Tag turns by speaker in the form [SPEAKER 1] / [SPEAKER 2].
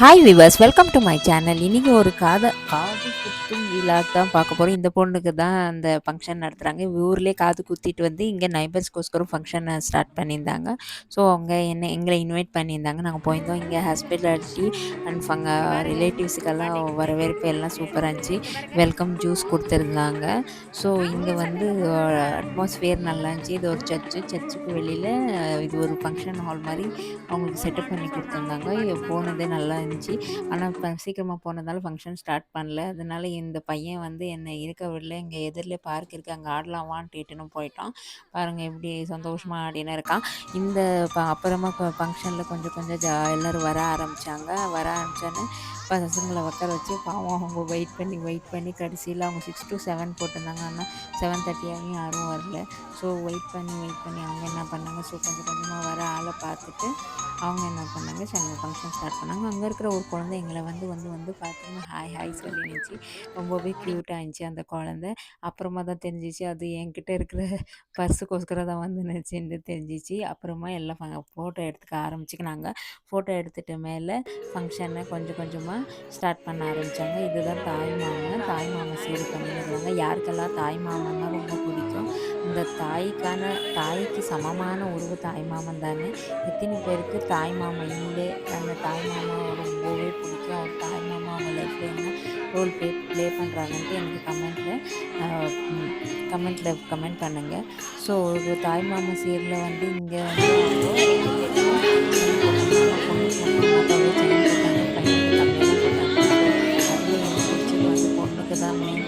[SPEAKER 1] Hi viewers welcome to my channel இன்றைக்கி ஒரு காத காது குத்தும் விழாக்கு தான் பார்க்க போகிறோம் இந்த பொண்ணுக்கு தான் அந்த ஃபங்க்ஷன் நடத்துகிறாங்க ஊர்லேயே காது குத்திட்டு வந்து இங்கே நைபர்ஸ்க்கோஸ்கரும் ஃபங்க்ஷன் ஸ்டார்ட் பண்ணியிருந்தாங்க. ஸோ அவங்க என்ன எங்களை இன்வைட் பண்ணியிருந்தாங்க. நாங்கள் போயிருந்தோம். இங்கே ஹாஸ்பிட்டாலிட்டி அண்ட் ஃபங்க ரிலேட்டிவ்ஸுக்கெல்லாம் வரவேற்பு எல்லாம் சூப்பராக இருந்துச்சு. வெல்கம் ஜூஸ் கொடுத்துருந்தாங்க. ஸோ இங்கே வந்து அட்மாஸ்ஃபியர் நல்லா இருந்துச்சு. இது ஒரு சர்ச்சு சர்ச்சுக்கு வெளியில் இது ஒரு ஃபங்க்ஷன் ஹால் மாதிரி அவங்களுக்கு செட்டப் பண்ணி கொடுத்துருந்தாங்க. இது போனதே நல்லா இருந்துச்சு. ஆனால் இப்போ சீக்கிரமாக போனதால ஃபங்க்ஷன் ஸ்டார்ட் பண்ணல. அதனால இந்த பையன் வந்து என்னை இருக்க விடல. இங்கே எதிரில் பார்க் இருக்குது அங்கே ஆடலாமான்ட்டு இட்டுன்னு போயிட்டான். பாருங்கள் எப்படி சந்தோஷமாக ஆடினா இருக்கான். இந்த அப்புறமா ஃபங்க்ஷனில் கொஞ்சம் கொஞ்சம் ஜா எல்லோரும் வர ஆரம்பித்தாங்க வர ஆரம்பித்தோன்னே பசங்களை உட்கார வச்சு பாவம் அவங்க வெயிட் பண்ணி வெயிட் பண்ணி கடைசியில் அவங்க சிக்ஸ் டு செவன் போட்டிருந்தாங்க. ஆனால் செவன் தேர்ட்டி யாரும் வரல. ஸோ வெயிட் பண்ணி வெயிட் பண்ணி அவங்க என்ன பண்ணாங்க? ஸோ கொஞ்சம் கொஞ்சமாக வர ஆளை பார்த்துட்டு அவங்க என்ன பண்ணாங்க? சென்னை ஃபங்க்ஷன் ஸ்டார்ட் பண்ணாங்க. அங்கே இருக்கிற ஒரு குழந்தை எங்களை வந்து வந்து வந்து பார்த்தோம்னா ஹாய் ஹாய் சொல்லி நினச்சி ரொம்பவே க்யூட்டாக இருந்துச்சு அந்த குழந்தை. அப்புறமா தான் தெரிஞ்சிச்சு அது என்கிட்ட இருக்கிற பர்ஸுக்கோஸ்கரம் தான் வந்து நினச்சின்னு தெரிஞ்சிச்சு. அப்புறமா எல்லாம் ஃபோட்டோ எடுத்துக்க ஆரம்பிச்சுக்கினாங்க. ஃபோட்டோ எடுத்துகிட்ட மேலே ஃபங்க்ஷனை கொஞ்சம் கொஞ்சமாக ஸ்டார்ட் பண்ண ஆரம்பித்தாங்க இதுதான் தாய் மாமன் தாய் மாமன் சீடு பண்ணிடுறாங்க யாருக்கெல்லாம் தாய் மாமன்னா ரொம்ப பிடிக்கும். இந்த தாய்க்கான தாய்க்கு சமமான உருவ தாய் மாமன் தானே. எத்தனை பேருக்கு தாய் மாமன் இல்லை? அந்த தாய் மாமன் ரோல் ப்ளே ப்ளே பண்ணுறாங்கன்ட்டு எனக்கு கமெண்ட்டில் கமெண்ட்டில் கமெண்ட் பண்ணுங்கள் ஸோ ஒரு தாய் மாமா சீரில் வந்து இங்கே வந்து பொண்ணுக்கு தான் மெயின்